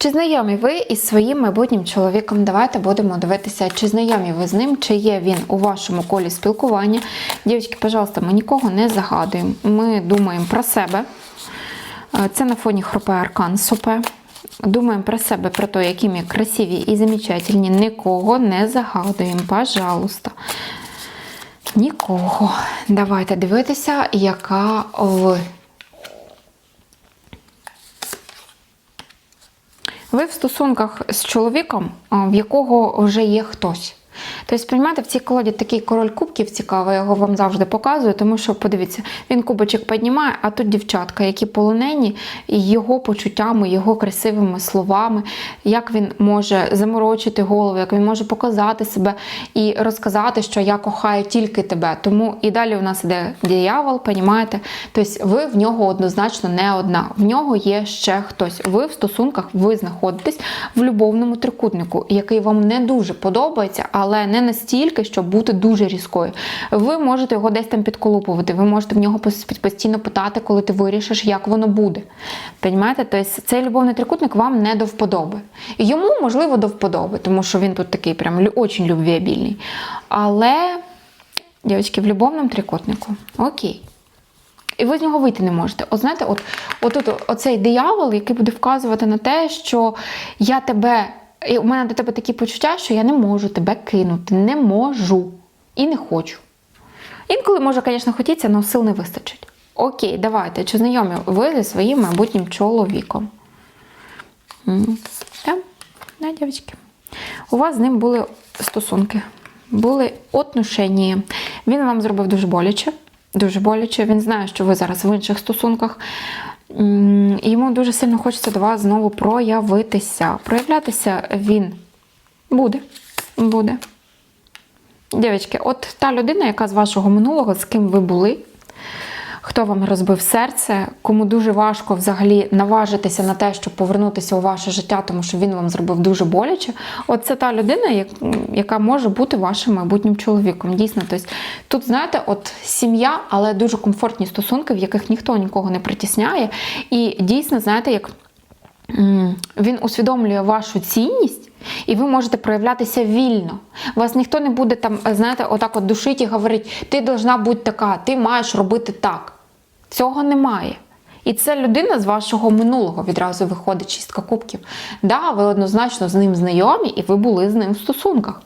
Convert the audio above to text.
Чи знайомі ви із своїм майбутнім чоловіком? Давайте будемо дивитися, чи знайомі ви з ним, чи є він у вашому колі спілкування. Дівчатки, пожалуйста, ми нікого не загадуємо. Ми думаємо про себе. Е, Це на фоні хропе аркан сопе. Думаємо про себе, про те, які ми красиві і замечательні. Нікого не загадуємо, пожалуйста. Нікого. Давайте дивитися, яка ви. Ви в стосунках з чоловіком, в якого вже є хтось. Тобто, розумієте, в цій колоді такий король кубків цікавий, я його вам завжди показую, тому що, подивіться, він кубочок піднімає, а тут дівчатка, які полонені його почуттями, його красивими словами, як він може заморочити голову, як він може показати себе і розказати, що я кохаю тільки тебе. Тому і далі у нас іде диявол, понімаєте? Тобто ви в нього однозначно не одна. В нього є ще хтось. Ви в стосунках ви знаходитесь в любовному трикутнику, який вам не дуже подобається, але не настільки, щоб бути дуже різкою. Ви можете його десь там підколупувати, ви можете в нього постійно питати, коли ти вирішиш, як воно буде. Понімаєте? Тобто цей любовний трикутник вам не до вподоби. Йому, можливо, до вподоби, тому що він тут такий прям очень любвеобільний. Але, дівчатки, в любовному трикутнику, окей. І ви з нього вийти не можете. От знаєте, от, от, от оцей диявол, який буде вказувати на те, що я тебе, і у мене до тебе такі почуття, що я не можу тебе кинути, не можу і не хочу. Інколи може, звісно, хотіться, але сил не вистачить. Окей, давайте. Чи знайомі ви зі своїм майбутнім чоловіком? Так, да, дівчатки. У вас з ним були стосунки, були отношення. Він вам зробив дуже боляче. Дуже боляче. Він знає, що ви зараз в інших стосунках. Йому дуже сильно хочеться до вас знову проявитися. Проявлятися він буде. Буде. Дівчатки, от та людина, яка з вашого минулого, з ким ви були, хто вам розбив серце, кому дуже важко взагалі наважитися на те, щоб повернутися у ваше життя, тому що він вам зробив дуже боляче. От це та людина, яка може бути вашим майбутнім чоловіком. Дійсно, тобто тут, знаєте, от сім'я, але дуже комфортні стосунки, в яких ніхто нікого не притісняє. І дійсно, знаєте, як Він усвідомлює вашу цінність, і ви можете проявлятися вільно. Вас ніхто не буде там, знаєте, отак от душить і говорить, ти должна бути така, ти маєш робити так. Цього немає. І це людина з вашого минулого відразу виходить чистка кубків. Да, ви однозначно з ним знайомі, і ви були з ним в стосунках.